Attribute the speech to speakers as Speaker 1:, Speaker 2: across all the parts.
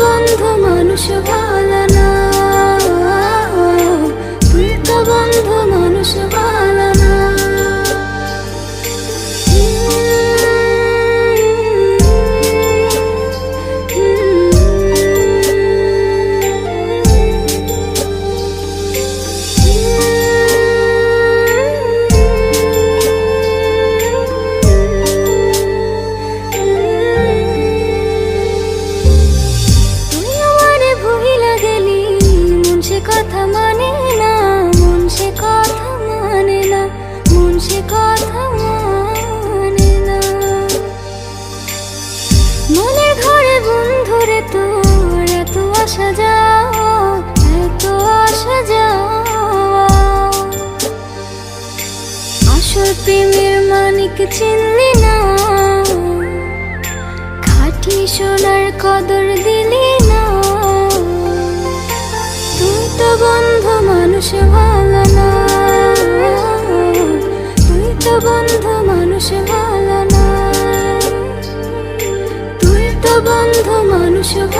Speaker 1: বন্ধু মানুষ ভালো প্রেমের মানিক চিনলি না। খাঁটি সোনার কদর দিলি না। তুই তো বন্ধু মানুষ ভালো না। তুই তো বন্ধু মানুষ ভালো না। তুই তো বন্ধু মানুষ ভালো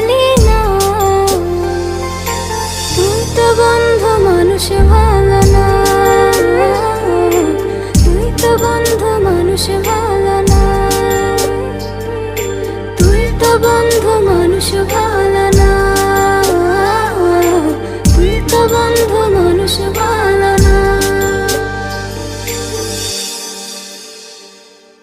Speaker 1: বন্ধু মানুষ ভালো না। তুই তো বন্ধু